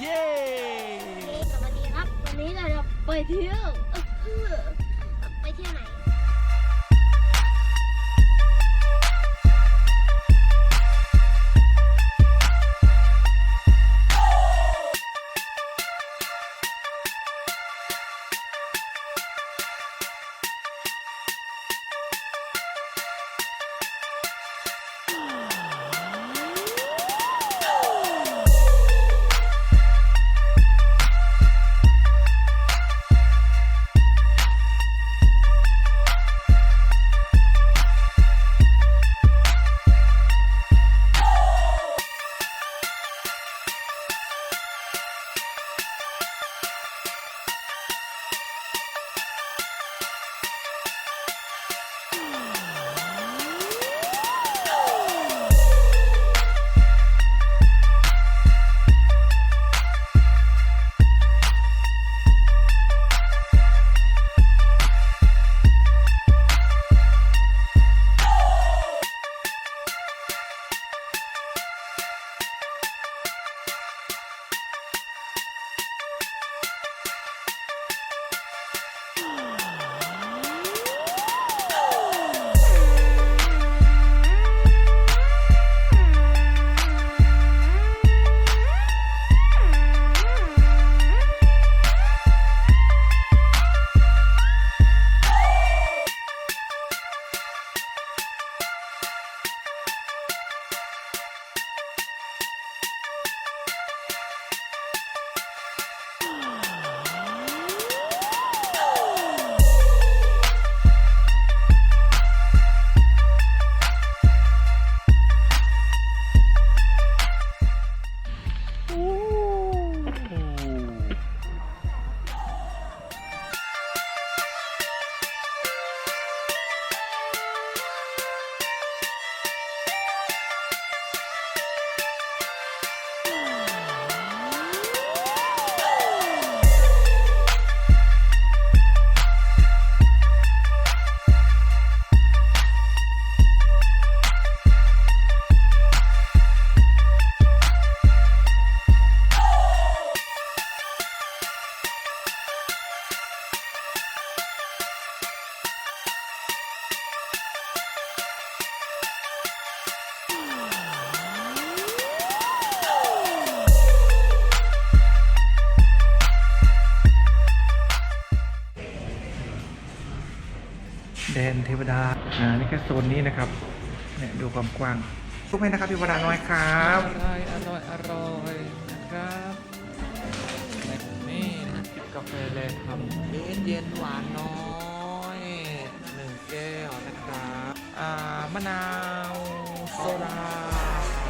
เย้สวัสดีครับ วันนี้เราจะไปเที่ยว ไปเที่ยวไหน แดนเทวดา อ่า นี่แค่โซนนี้นะครับ เนี่ยดูความกว้างทุกให้นะครับเทวดาน้อยครับ อร่อยอร่อยอร่อยนะครับนี่นะจิบกาแฟเลยครับเย็นเย็นหวานน้อยหนึ่งแก้วนะครับอ่ามะนาวโซดา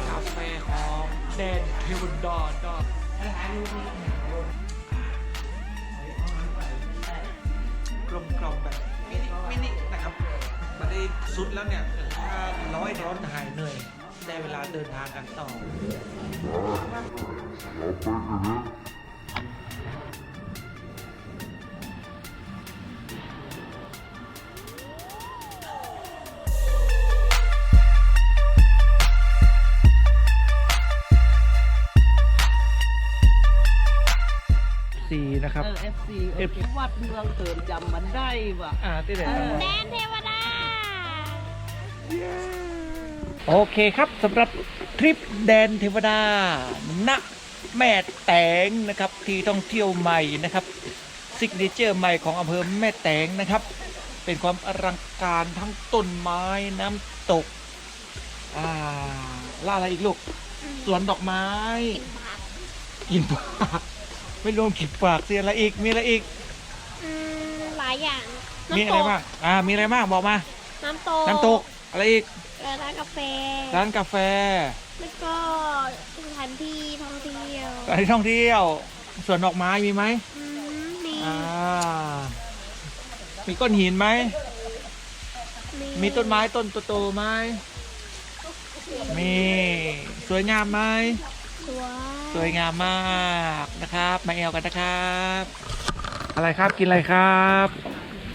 กาแฟหอมแดนเทวดาดอกกลมกล่อมแบบ มินิมินินะครับมาได้สุดแล้วเนี่ยถ้าร้อยร้อนหายเหนื่อยได้เวลาเดินทางกันต่อ สีนะครับ เออ FC เออวัดเมืองเติมจำมันได้ว่ะ อ่าที่ไหนแดนเทวดา โอเคครับสำหรับทริปแดนเทวดาณแม่แตงนะครับ ที่ท่องเที่ยวใหม่นะครับซิกเนเจอร์ใหม่ของอำเภอแม่แตงนะครับ เป็นความอลังการทั้งต้นไม้น้ำตก อ่าล่าอะไรอีกลูก สวนดอกไม้ กินปาก ไม่รวมกินปากเสียอะไรอีก มีอะไรอีก อืมหลายอย่างมีอะไรบ้างอ่า มีอะไรบ้างบอกมา น้ำตกน้ำตกอะไรอีกแล้วร้านกาแฟ ร้านกาแฟ แล้วก็สถานที่ท่องเที่ยวสถานที่ท่องเที่ยวสวนดอกไม้มีไหมอืมมีอ่า มีก้อนหินไหม มีต้นไม้ต้นโตๆไหมมีสวยงามไหม สวยสวยงามมากนะครับ มาแอลกันนะครับ อะไรครับกินอะไรครับ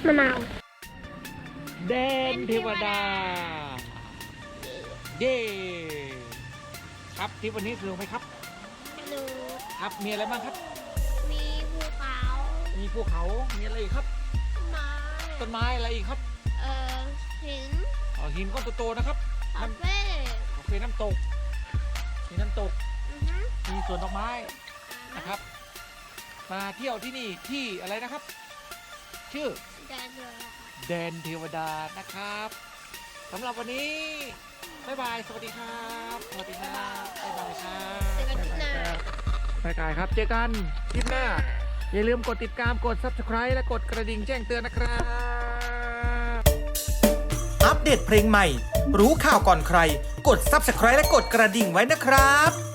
มะนาวแดนเทวดา เย้ครับทริปวันนี้สนุกไหมครับดูครับมีอะไรบ้างครับ มีภูเขามีภูเขา มีอะไรอีกครับไม้ต้นไม้อะไรอีกครับ เอ่อหินอ๋อหินก้อนโตๆนะครับคาน้ำเฟ่โอเคน้ำตกมีน้ำตก อือฮึ มีสวนดอกไม้นะครับ มาเที่ยวที่นี่ที่อะไรนะครับ ชื่อแดนเดือดแดนเทวดานะครับสำหรับวันนี้บ๊ายบายสวัสดีครับสวัสดีครับบ๊ายบายครับเจอกันที่หน้าบ๊ายบายครับ เจอกันคลิปหน้า อย่าลืมกดติดตามกด subscribe และกดกระดิ่งแจ้งเตือนนะครับ อัปเดตเพลงใหม่ รู้ข่าวก่อนใคร กด Subscribe และกดกระดิ่งไว้นะครับ